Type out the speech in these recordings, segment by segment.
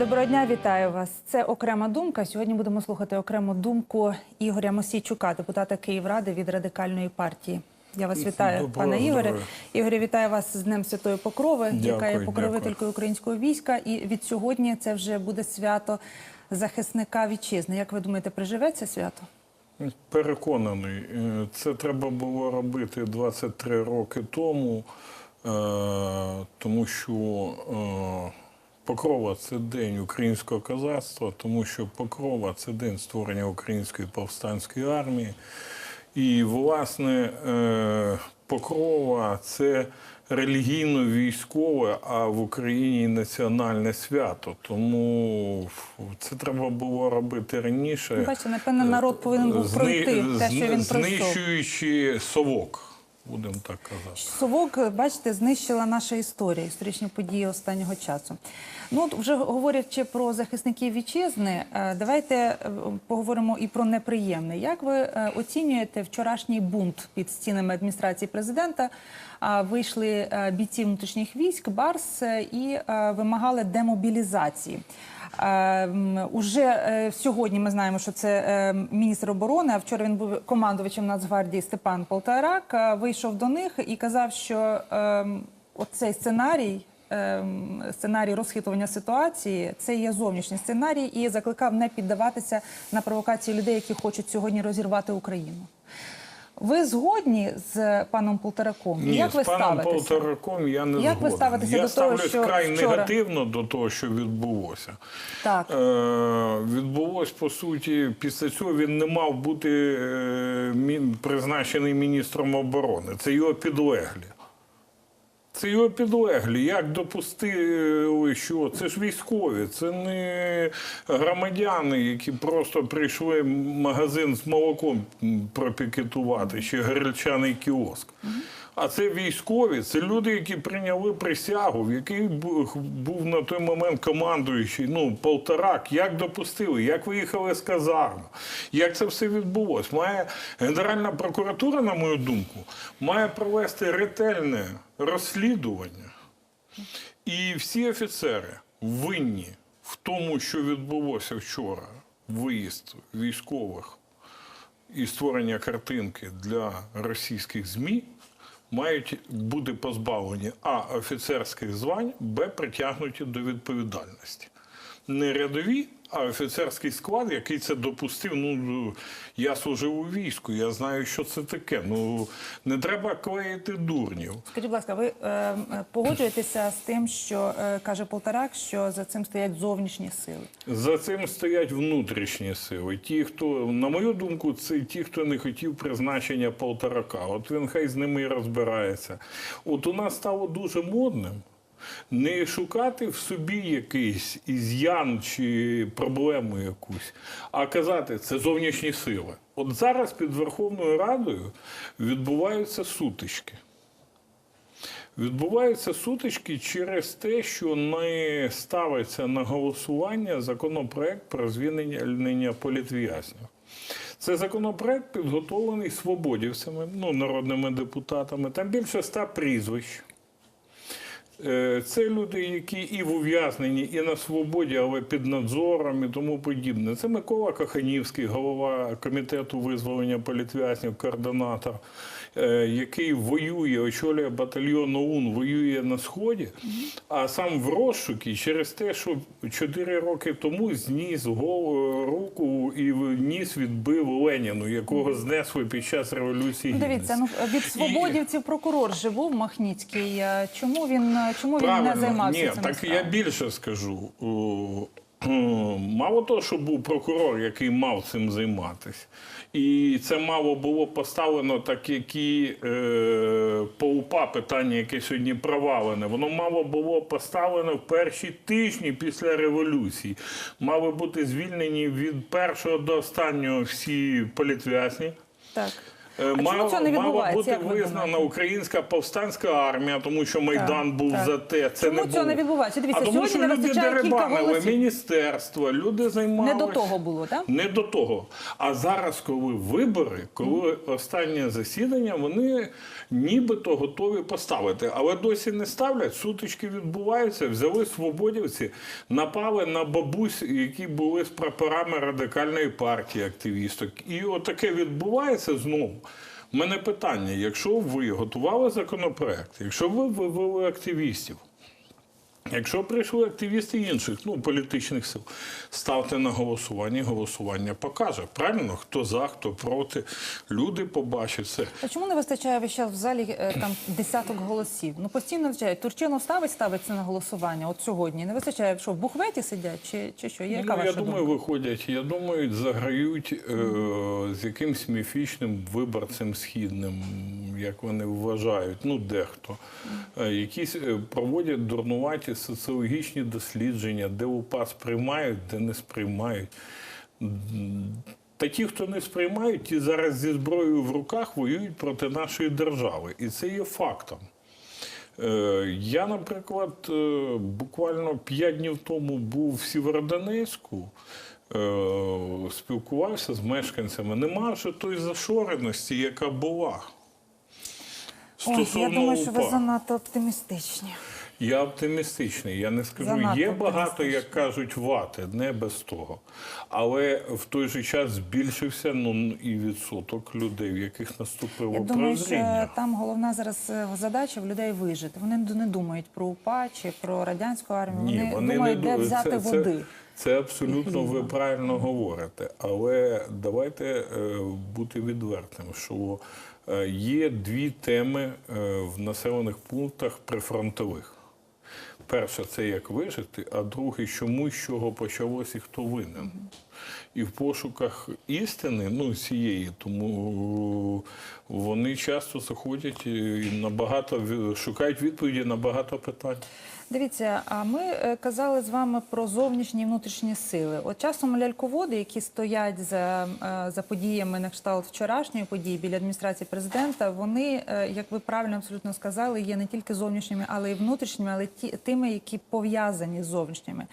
Доброго дня, вітаю вас. Це окрема думка. Сьогодні будемо слухати окрему думку Ігоря Мосійчука, депутата Київради від радикальної партії. Я вас вітаю, Доброго пане Ігоре. Ігорі, вітаю вас з Днем Святої Покрови, яка є Дякую, покровителькою українського війська. І від сьогодні це вже буде свято захисника вітчизни. Як ви думаєте, приживеться свято? Переконаний, е, це треба було робити 23 роки тому, е, тому що е, Покрова це день українського козацтва, тому що Покрова це день створення української повстанської армії. І, власне, е, Покрова це релігійно-військове, а в Україні національне свято. Тому це треба було робити раніше. Ну, Бачите, напевно, народ повинен був Зни- пройти те, що він пройшов. Знищуючи совок, будемо так казати. Совок, бачите, знищила наша історія, історичні події останнього часу. Ну, от вже говорячи про захисників вітчизни, е, давайте е, поговоримо і про неприємне. Як ви е, оцінюєте вчорашній бунт під стінами адміністрації президента? Вийшли бійці внутрішніх військ, Барс і вимагали демобілізації. Е, м, Уже е, сьогодні ми знаємо, що це е, міністр оборони. А вчора він був командувачем Нацгвардії Степан Полтарак. е, Вийшов до них і казав, що е, оцей сценарій. е, Сценарій розхитування ситуації це є зовнішній сценарій, і закликав не піддаватися на провокації людей, які хочуть сьогодні розірвати Україну. Ви згодні з паном Полтораком? Ні, Як ви з паном ставитеся? Полтораком я не Як ви ставитеся я до того, ставлюсь що вкрай вчора- негативно до того, що відбулося. Так. Е, відбулось по суті, після цього він не мав бути е, призначений міністром оборони. Це його підлеглі. Це його підлеглі. Як допустили, що це ж військові, це не громадяни, які просто прийшли в магазин з молоком пропікетувати, чи гречаний кіоск. А це військові, це люди, які прийняли присягу, в який був на той момент командуючий, ну, Полторак. Як допустили, як виїхали з казарми, як це все відбулось? Має Генеральна прокуратура, на мою думку, має провести ретельне розслідування. І всі офіцери винні в тому, що відбулося вчора, виїзд військових і створення картинки для російських ЗМІ, мають бути позбавлені а офіцерських звань, б притягнуті до відповідальності. Не рядові, а офіцерський склад, який це допустив. Ну я служив у війську, я знаю, що це таке. Ну не треба клеїти дурнів. Скажіть, будь ласка, ви е, е, погоджуєтеся з тим, що е, каже Полтарак, що за цим стоять зовнішні сили? За цим стоять внутрішні сили. Ті, хто, на мою думку, це ті, хто не хотів призначення полторака. От він хай з ними і розбирається. От у нас стало дуже модним. Не шукати в собі якийсь із'ян чи проблему якусь, а казати, це зовнішні сили. От зараз під Верховною Радою відбуваються сутички. Відбуваються сутички через те, що не ставиться на голосування законопроект про звільнення політв'язнів. Це законопроект підготовлений свободівцями, ну, народними депутатами. Там більше ста прізвищ. Е, Це люди, які і в ув'язненні, і на свободі, але під надзором і тому подібне. Це Микола Каханівський, голова комітету визволення політв'язнів, координатор, який воює, очолює батальйон ОУН, воює на сході, а сам в розшукі через те, що 4 роки тому зніс голову руку і ніс відбив Леніну, якого знесли під час революції. Ну, Дивіться, ну від свободівців прокурор же був Махніцький. Е, Чому він е, чому він не займався Ні, цим? так я більше скажу. Мало того, що був прокурор, який мав цим займатися, і це мало було поставлено так, як е, по УПА питання, яке сьогодні провалене. Воно мало було поставлено в перші тижні після революції. Мали бути звільнені від першого до останнього всі політв'язні. Так. Е, чому цього не мала бути як визнана українська повстанська армія, тому що Майдан був так. за те. Це Чому не цього не відбувається? Дивіться, а тому, сьогодні що не люди дерибанили голосів. міністерства, люди займалися. Не до того було, так? Не до того. А зараз, коли вибори, коли останнє засідання, вони нібито готові поставити, але досі не ставлять. Сутички відбуваються. Взяли свободівці, напали на бабусь, які були з прапорами радикальної партії активісток. І отаке відбувається знову. У мене питання: якщо ви готували законопроект, якщо ви вивели активістів. Якщо прийшли активісти інших ну, політичних сил, ставте на голосування, голосування покаже. Правильно, хто за, хто проти. Люди побачать це. А чому не вистачає весь час в залі е, там десяток голосів? Ну постійно вистачає. Турчинов ставить, ставиться на голосування. От сьогодні не вистачає, що в бухветі сидять, чи, чи що? Яка Ну, ваша я думаю, думка? виходять, я думаю, заграють е, з якимсь міфічним виборцем східним, як вони вважають, ну дехто. Е, якісь е, проводять дурнуваті соціологічні дослідження, де УПА сприймають, де не сприймають. Та ті, хто не сприймають, ті зараз зі зброєю в руках воюють проти нашої держави. І це є фактом. Е, Я, наприклад, е, буквально п'ять днів тому був в Сєвєродонецьку, е, спілкувався з мешканцями. Нема вже тої зашореності, яка була. Ой, я думаю, що ви занадто оптимістичні. Я оптимістичний. Я не скажу, Занадто є багато, як кажуть, вати, не без того. Але в той же час збільшився ну, і відсоток людей, в яких наступило Я думаю, що там головна зараз е, задача в людей вижити. Вони не думають про УПА чи про радянську армію. Ні, вони, вони думають, не де взяти це, води. Це, це абсолютно ви правильно говорите. Але давайте е, бути відвертим, що е, є дві теми в населених пунктах прифронтових. Перше, це як вижити, а друге, чому з чого почалось і хто винен. І в пошуках істини, ну цієї, тому вони часто заходять і набагато шукають відповіді на багато питань. Дивіться, а ми е, казали з вами про зовнішні і внутрішні сили. От часом ляльководи, які стоять за, е, за подіями на кшталт вчорашньої події біля адміністрації президента, вони, е, як ви правильно абсолютно сказали, є не тільки зовнішніми, але й внутрішніми, але ті, тими, які пов'язані з зовнішніми.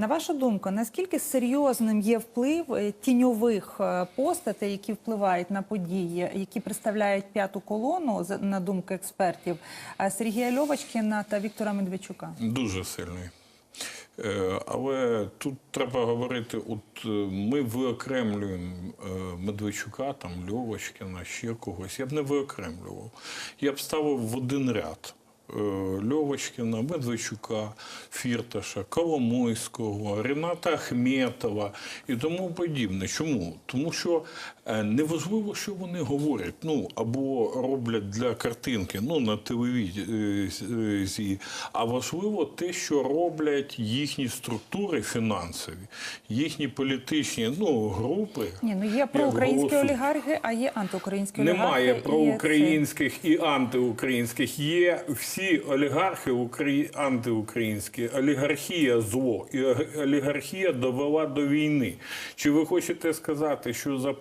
На вашу думку, наскільки серйозним є вплив е, тіньових е, постатей, які впливають на події, які представляють п'яту колону, на думку експертів, е, Сергія Льовочкіна та Віктора Медведчука? Дуже сильний. Але тут треба говорити: от ми виокремлюємо Медведчука, там Льовочкіна, ще когось. Я б не виокремлював. Я б ставив в один ряд. Е, Льовочкіна, Медведчука, Фірташа, Коломойського, Рената Ахметова і тому подібне. Чому? Тому що неважливо, що вони говорять, ну або роблять для картинки, ну на телевізії, а важливо те, що роблять їхні структури фінансові, їхні політичні ну, групи. Ні, ну є проукраїнські олігархи, а є антиукраїнські олігархи. Немає проукраїнських і антиукраїнських. Є всі олігархи украї... антиукраїнські. Олігархія зло. І олігархія довела до війни. Чи ви хочете сказати, що за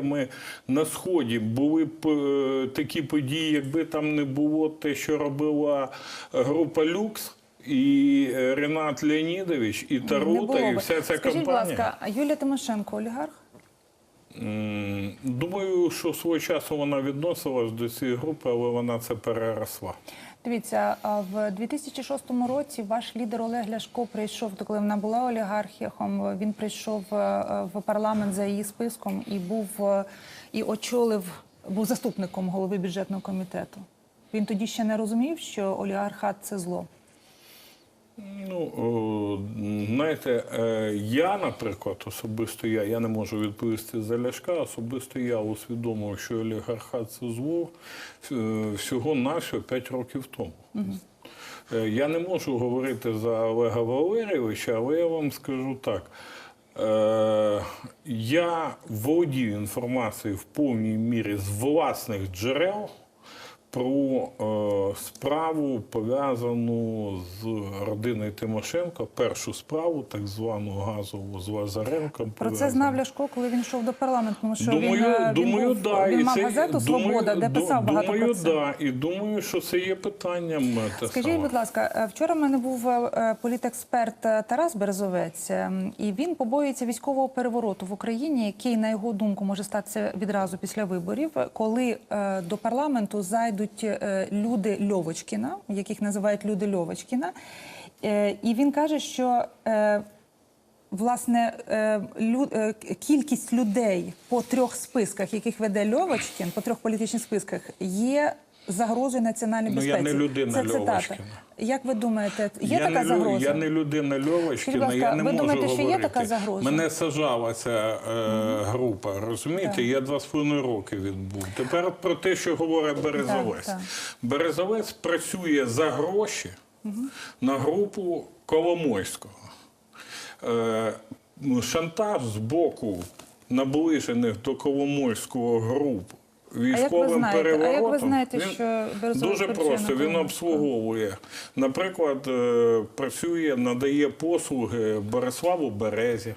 подіями на Сході були б е, такі події, якби там не було те, що робила група Люкс? І е, Ренат Леонідович, і Тарута, і вся ця Скажіть, будь ласка, а Юлія Тимошенко олігарх? Думаю, що свого часу вона відносилась до цієї групи, але вона це переросла. Дивіться, в 2006 році ваш лідер Олег Ляшко прийшов, коли вона була олігархіхом. він прийшов е, в парламент за її списком і був е, і очолив, був заступником голови бюджетного комітету. Він тоді ще не розумів, що олігархат це зло. Ну, знаєте, е, я, наприклад, особисто я, я не можу відповісти за Ляшка, особисто я усвідомив, що олігархат це зло е, всього навсього 5 років тому. Е, Я не можу говорити за Олега Валерійовича, але я вам скажу так. Я володію інформацією в повній мірі з власних джерел про е, справу пов'язану з родиною Тимошенко, першу справу, так звану газову з Лазаренком. Про це знав Ляшко, коли він йшов до парламенту. Тому що Думаю, він, е, він, думаю, був, да, він мав це, газету Свобода, де писав багато думаю, про це. Да, і думаю, що це є питанням. е, Скажіть, будь ласка, вчора в мене був політексперт Тарас Березовець, і він побоюється військового перевороту в Україні, який, на його думку, може статися відразу після виборів, коли е, до парламенту зайдуть е, люди Льовочкіна, яких називають люди Льовочкіна. Е, І він каже, що е, Власне, кількість людей по трьох списках, яких веде Льовочкін, по трьох політичних списках, є загрозою національній Ну, безпеці. я не людина Це цитата. Льовочкіна. Як ви думаєте, є я така не, загроза? Я не людина Льовочкіна, Скажіть, я не ви можу думаєте, що є така загроза? Мене сажала ця е, група, розумієте? Я два з половиною роки відбув. Тепер про те, що говорить Березовець. Так, так. Березовець працює за гроші на групу Коломойського. Е, ну, шантаж з боку наближених до Коломойського груп військовим а як ви переворотом. знаєте, він що Березовець дуже просто він обслуговує. Наприклад, е, працює, надає послуги Бориславу Березі.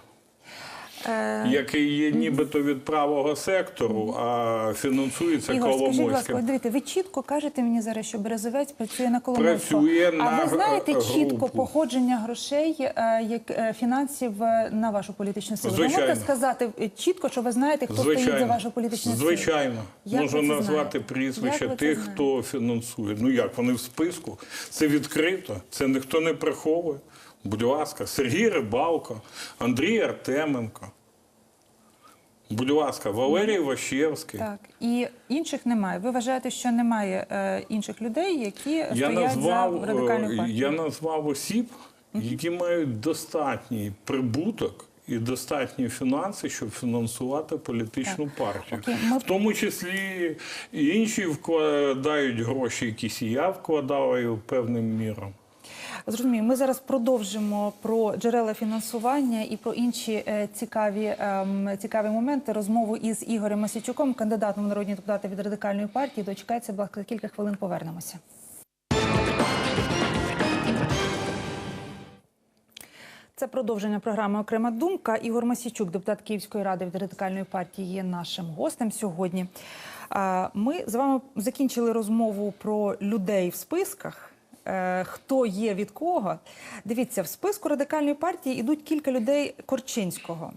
Е, Який є нібито від правого сектору, а фінансується Ігор, скажіть, ласка, дивіться, ви чітко кажете мені зараз, що Березовець працює на Коломойського. Працює а на ви знаєте чітко походження грошей, е, як е, фінансів на вашу політичну силу? Ви можете сказати чітко, що ви знаєте, хто стоїть за вашу політичну силу? Звичайно. Як Можу назвати прізвища тих, хто фінансує. Ну як, вони в списку. Це відкрито, це ніхто не приховує. Будь ласка, Сергій Рибалко, Андрій Артеменко. Будь ласка, Валерій Ващевський. Так, і інших немає. Ви вважаєте, що немає е, інших людей, які Я стоять назвав, за радикальну е, партію? я назвав осіб, які мають достатній прибуток і достатні фінанси, щоб фінансувати політичну партію. Окей, ми- В тому числі і інші вкладають гроші, якісь і я вкладаю певним міром. Зрозумію, ми зараз продовжимо про джерела фінансування і про інші е, цікаві, ем, цікаві моменти. Розмову із Ігорем Масічуком, кандидатом в народні депутати від радикальної партії. Дочекайте, будь ласка, кілька хвилин повернемося. Це продовження програми Окрема думка. Ігор Масічук, депутат Київської ради від радикальної партії, є нашим гостем сьогодні. Ми з вами закінчили розмову про людей в списках. Е, Хто є від кого? Дивіться, в списку радикальної партії йдуть кілька людей Корчинського.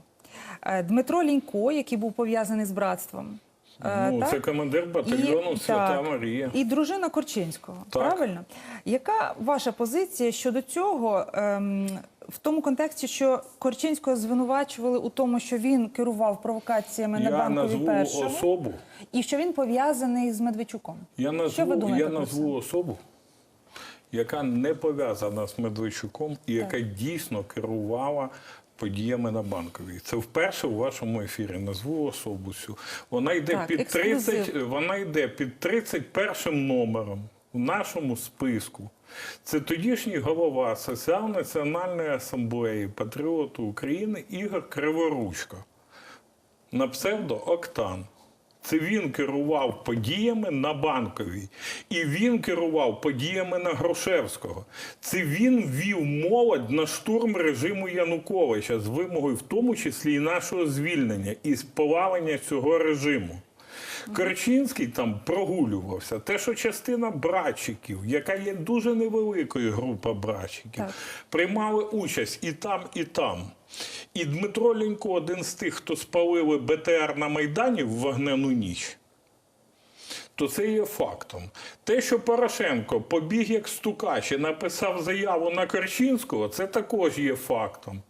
Е, Дмитро Лінько, який був пов'язаний з братством. Е, Ну, так? це командир батальйону Свята так, Марія. І дружина Корчинського. Так. Правильно? Яка ваша позиція щодо цього ем, в тому контексті, що Корчинського звинувачували у тому, що він керував провокаціями на Я банкові назву особу. і що він пов'язаний з Медведчуком? Я назву, що ви думаєте я назву особу, яка не пов'язана з Медведчуком і яка дійсно керувала подіями на банковій. Це вперше у вашому ефірі. Назву особу цю. Вона йде Так, під ексклюзив. 30, вона йде під 31 номером в нашому списку. Це тодішній голова Соціал-національної асамблеї патріоту України Ігор Криворучко на псевдо Октан. Це він керував подіями на банковій. І він керував подіями на Грушевського. Це він вів молодь на штурм режиму Януковича з вимогою, в тому числі і нашого звільнення і повалення цього режиму. Корчинський там прогулювався. Те, що частина братчиків, яка є дуже невеликою група братчиків, Так. приймали участь і там, і там. І Дмитро Лінько один з тих, хто спалили БТР на Майдані в вогнену ніч. То це є фактом. Те, що Порошенко побіг як стукач і написав заяву на Корчинського, це також є фактом.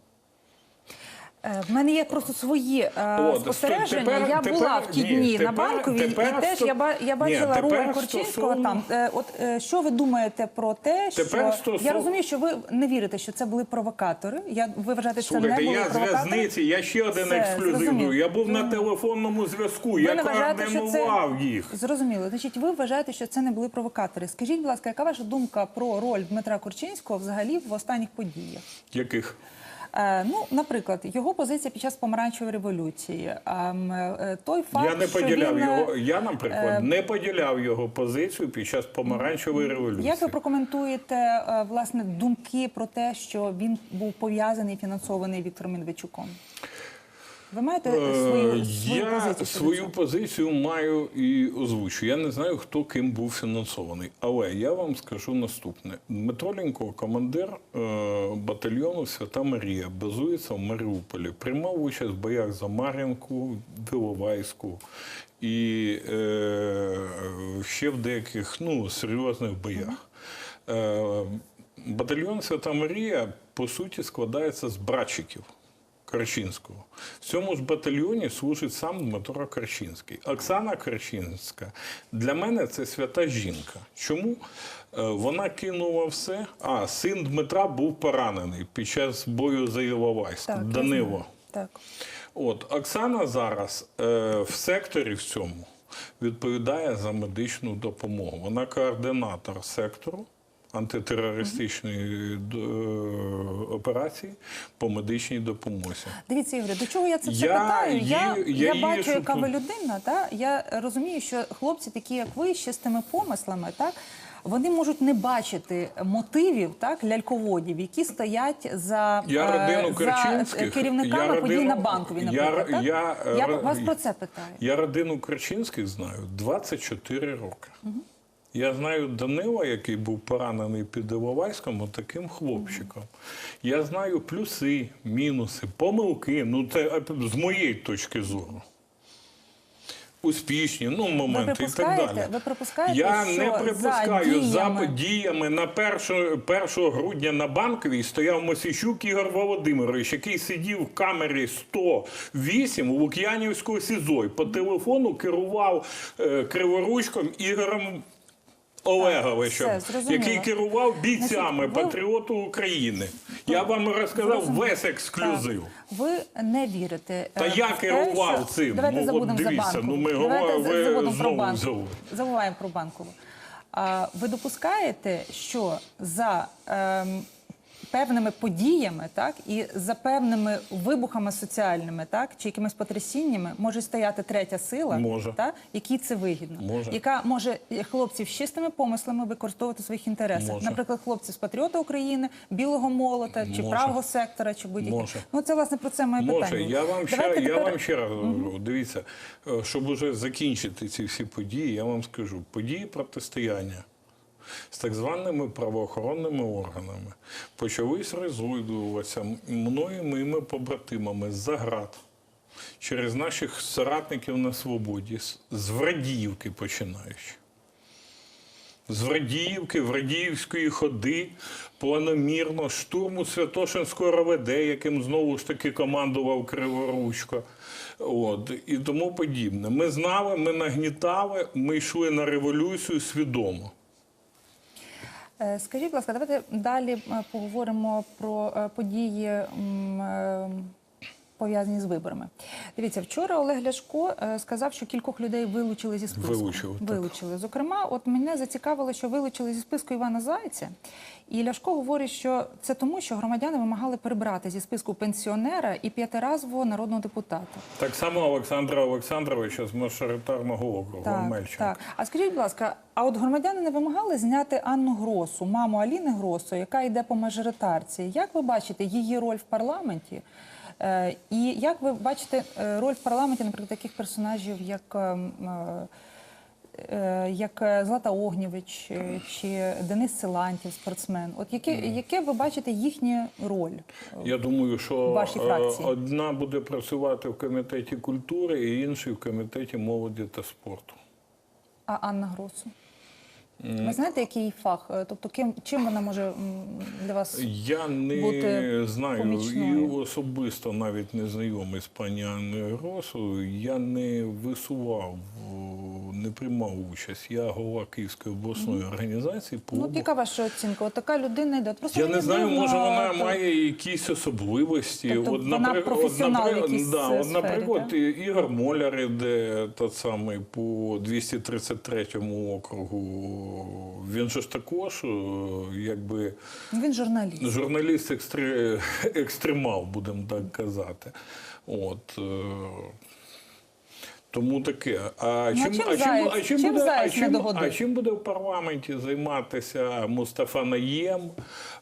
Е, В мене є просто свої е, От, спостереження. тепер- я тепер- була в ті ні, дні на банковій, і теж сто- я, я бачила тепер роль Корчинського там. Е, От е, що ви думаєте про те, що Тепер я розумію, що ви не вірите, що це були провокатори. Я ви вважаєте, що це не були я провокатори? в'язниці, я ще один Все, ексклюзив. Я був на телефонному зв'язку, Ви я не вважаєте, що це їх. зрозуміло. Значить, ви вважаєте, що це не були провокатори. Скажіть, будь ласка, яка ваша думка про роль Дмитра Корчинського взагалі в останніх подіях? Яких? Е, ну, наприклад, його позиція під час помаранчевої революції. ем, е, той факт, Я не поділяв він, е, його. Я, наприклад, не поділяв його позицію під час помаранчевої революції. Як ви прокоментуєте власне думки про те, що він був пов'язаний і фінансований Віктором Медведчуком? Ви маєте Е, свою, свою я позицію? щодо свою позицію маю і озвучу. Я не знаю, хто ким був фінансований, але я вам скажу наступне: Дмитро Лінько, командир е, батальйону Свята Марія, базується в Маріуполі. Приймав участь в боях за Мар'їнку, Виловайську і е, ще в деяких ну, серйозних боях. Е, батальйон Свята Марія по суті складається з братчиків. Карчинського. В цьому ж батальйоні служить сам Дмитро Карчинський. Оксана Карчинська для мене це свята жінка. Чому? Е, Вона кинула все. А син Дмитра був поранений під час бою за Іловайськ. Так, Данило. Так. От Оксана зараз е, в секторі в цьому відповідає за медичну допомогу. Вона координатор сектору антитерористичної д- е, операції по медичній допомозі. Дивіться, Ігоре, до чого я це все Я питаю? її- Я, я я, бачу, яка шукаю. ви людина. Та? Я розумію, що хлопці, такі як ви, ще з тими помислами, так? вони можуть не бачити мотивів, так, ляльководів, які стоять за, Я е, родину за керівниками я подій родину- на банковій, я- так? я, е, я вас про це питаю. Я родину Корчинських знаю 24 роки. Я знаю Данила, який був поранений під Іловайськом, таким хлопчиком. Я знаю плюси, мінуси, помилки. Ну, це з моєї точки зору. Успішні, ну, моменти і так далі. ви припускаєте, Я що не припускаю за, діями- діями на 1, 1 грудня на банковій стояв Мосійчук Ігор Володимирович, який сидів в камері 108 у Лук'янівського СІЗО і по телефону керував е, криворучком Ігорем Олеговичем, все, який керував бійцями Значить, ви- патріоту України. Я вам розказав весь ексклюзив. Так. Ви не вірите. Та е, я керував що- цим. Давайте Ну, от забудемо дивіться, за банку. ну, ми Давайте говоримо, за- забудемо про знову банку. Забуваємо про банкову. А, ви допускаєте, що за ем, певними подіями, так і за певними вибухами соціальними, так чи якимись потрясіннями може стояти третя сила, Може. так, якій це вигідно, Може. яка може е, хлопців з чистими помислами використовувати в своїх інтересах. Може. Наприклад, хлопці з патріота України, білого молота чи Може. правого сектора, чи будь-які. Ну це власне про це моє Може, питання. я вам ще я тепер- вам ще раз говорю. Дивіться, е, щоб уже закінчити ці всі події, я вам скажу: події протистояння з так званими правоохоронними органами почались розвидуватися мною моїми побратимами з заград. Через наших соратників на свободі, з Врадіївки починаючи. З Врадіївки, Врадіївської ходи, планомірно, штурму Святошинського РВД, яким знову ж таки командував Криворучко. От, і тому подібне. Ми знали, ми нагнітали, ми йшли на революцію свідомо. Е, Скажіть, будь ласка, давайте далі е, поговоримо про е, події пов'язані з виборами. Дивіться, вчора Олег Ляшко е, сказав, що кількох людей вилучили зі списку. Вилучили, так. Зокрема, от мене зацікавило, що вилучили зі списку Івана Зайця. І Ляшко говорить, що це тому, що громадяни вимагали прибрати зі списку пенсіонера і п'ятиразового народного депутата. Так само Олександра Олександровича з мажоритарного округу Так, так. А скажіть, будь ласка, а от громадяни не вимагали зняти Анну Гросу, маму Аліни Гросу, яка йде по мажоритарці? Як ви бачите її роль в парламенті? Е, і як ви бачите е, роль в парламенті, наприклад, таких персонажів, як, ем, е, як Злата Огнєвич чи Денис Силантів, спортсмен? От яке, яке ви бачите їхню роль? Я думаю, що Вашій фракції. одна буде працювати в комітеті культури, і інший в комітеті молоді та спорту. А Анна Гросу? Ви знаєте, який її фах? Е, Тобто, ким чим вона може для вас? Я не бути знаю помічною. і особисто навіть не знайомий з пані Анною Гросою. Я не висував не приймав участь. Я голова Київської обласної організації. По Ну, яка ваша оцінка? От така людина йде. Просто я не знаю, дивно, може вона то- має якісь особливості. Тобто от, вона наприк- професіонал в наприк- якійсь, да, е, от, сфері, наприклад, так? і- Ігор Моляр іде тот самий по 233 округу. Він же ж також, е, якби. Він журналіст. Журналіст екстре... екстремал, будемо так казати. От. Тому таке. А Ну, а чим, чим а чим, а чим Чим буде, а чим, а чим буде в парламенті займатися Мустафа Наєм,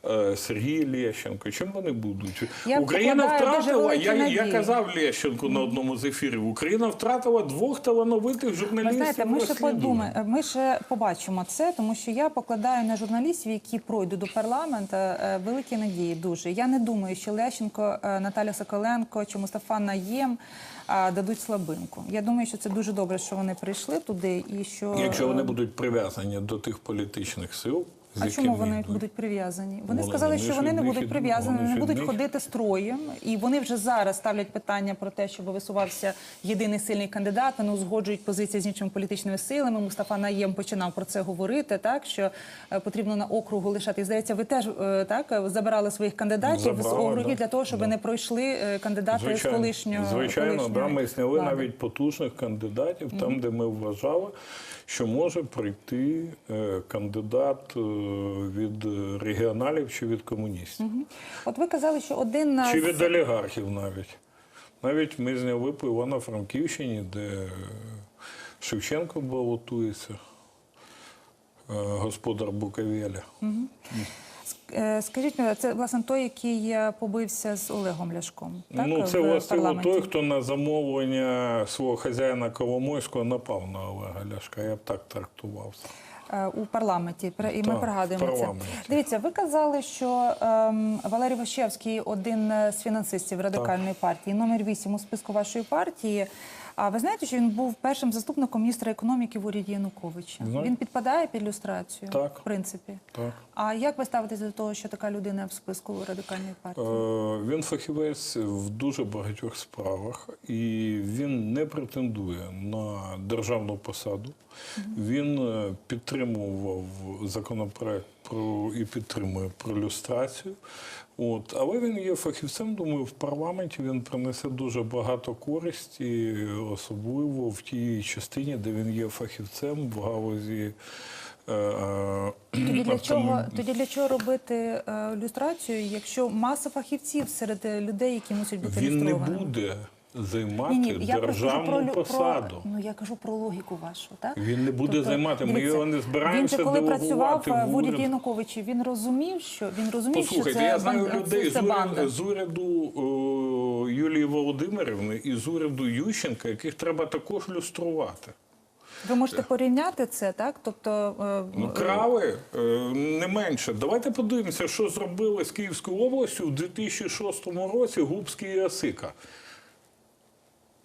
е, Сергій Лещенко? Чим вони будуть? Я Україна втратила, я, я казав Лещенку на одному з ефірів, Україна втратила двох талановитих Ви журналістів. знаєте, ми ще подумаємо, ми ще побачимо це, тому що я покладаю на журналістів, які пройдуть до парламенту, е, великі надії. Дуже я не думаю, що Лещенко, е, Наталя Соколенко чи Мустафа Наєм дадуть слабинку. Я думаю, що це дуже добре, що вони прийшли туди, і що Якщо вони е, будуть прив'язані до тих політичних сил, з А чому вони будуть прив'язані? Вони Вони- сказали, що вони не будуть прив'язані, не будуть ходити строєм. І вони вже зараз ставлять питання про те, щоб висувався єдиний сильний кандидат. Вони узгоджують позиції з іншими політичними силами. Мустафа Наєм починав про це говорити. Так що е, потрібно на округу лишати. І, Здається, ви теж е, так е, забирали своїх кандидатів з Забрали, округів да. для того, щоб Да. не пройшли кандидати з колишнього звичайно, да, ми зняли навіть потужних кандидатів, там, де ми вважали, що може прийти е, кандидат е, від регіоналів чи від комуністів, От ви казали, що один чи від олігархів навіть. Навіть ми зняли по Івано-Франківщині, де Шевченко балотується, е, господар Буковеля. Е, Скажіть мені, це власне той, який е, побився з Олегом Ляшком. Так, ну, це в властиво парламенті? той, хто на замовлення свого хазяїна Коломойського напав на Олега Ляшка. Я б так трактував. Е, у парламенті. І ми Так, пригадуємо це. Дивіться, ви казали, що ем, Валерій Ващевський один е, з фінансистів радикальної партії, номер 8 у списку вашої партії. А ви знаєте, що він був першим заступником міністра економіки в уряді Януковича? Знаю. Він підпадає під люстрацію, Так. в принципі. Так. А як ви ставитеся до того, що така людина в списку радикальної партії? Е, Він фахівець в дуже багатьох справах, і він не претендує на державну посаду. Він е, підтримував законопроект про і підтримує про люстрацію. От, але він є фахівцем. Думаю, в парламенті він принесе дуже багато користі, особливо в тій частині, де він є фахівцем в галузі. е, е, Тоді для чого тоді для чого робити люстрацію, якщо маса фахівців серед людей, які мусять бути Він не буде займати Ні, ні, я просто кажу державну про, посаду. Про, ну я кажу про логіку вашу, так? Він не буде Тобто, займати. Ми дивіться, його не збираємося Він же коли працював е, в уряді уряд. Януковича, він розумів, що він розумів, Послухайте, що це я знаю бан- людей це з уряду, з уряду о, Юлії Володимирівни і з уряду Ющенка, яких треба також люструвати. Ви можете порівняти це, так? Тобто е, Ну, крали е, не менше. Давайте подивимося, що зробили з Київською областю в 2006 році Губський і Осика.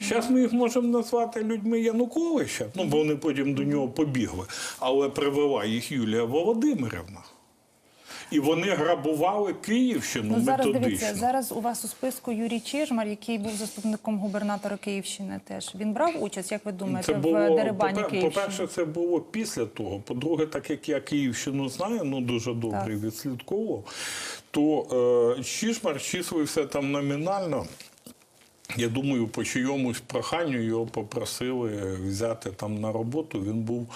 Зараз ми їх можемо назвати людьми Януковича, ну бо вони потім до нього побігли. Але привела їх Юлія Володимирівна. І вони грабували Київщину Ну, зараз методично. дивіться, зараз у вас у списку Юрій Чижмар, який був заступником губернатора Київщини. Теж він брав участь, як ви думаєте, Це в було, дерибані попе- Київщини? по-перше, це було після того. По-друге, так як я Київщину знаю, ну дуже добре відслідковував, то е, Чішмар числився там номінально. Я думаю, по чийомусь проханню його попросили взяти там на роботу. Він був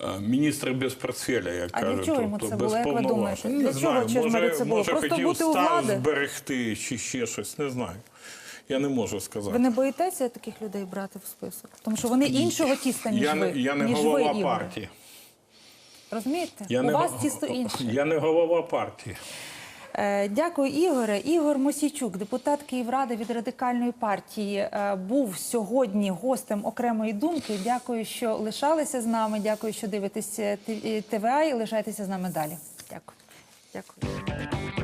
е, міністр без портфеля, як А для кажуть. чого йому тобто це було, як ви думаєте? повноважень. Для Не чого знаю, може, це було? може Просто хотів бути у став влади? зберегти чи ще щось, не знаю. Я не можу сказати. Ви не боїтеся таких людей брати в список? Тому що вони іншого тіста, ніж я, ви. я не ніж голова ви, партії. Розумієте? Я У не, вас тісто інше. Я не голова партії. Е, Дякую, Ігоре. Ігор Мосійчук, депутат Київради від радикальної партії, е, був сьогодні гостем окремої думки. Дякую, що лишалися з нами. Дякую, що дивитеся ТВА і лишайтеся з нами далі. Дякую. Дякую.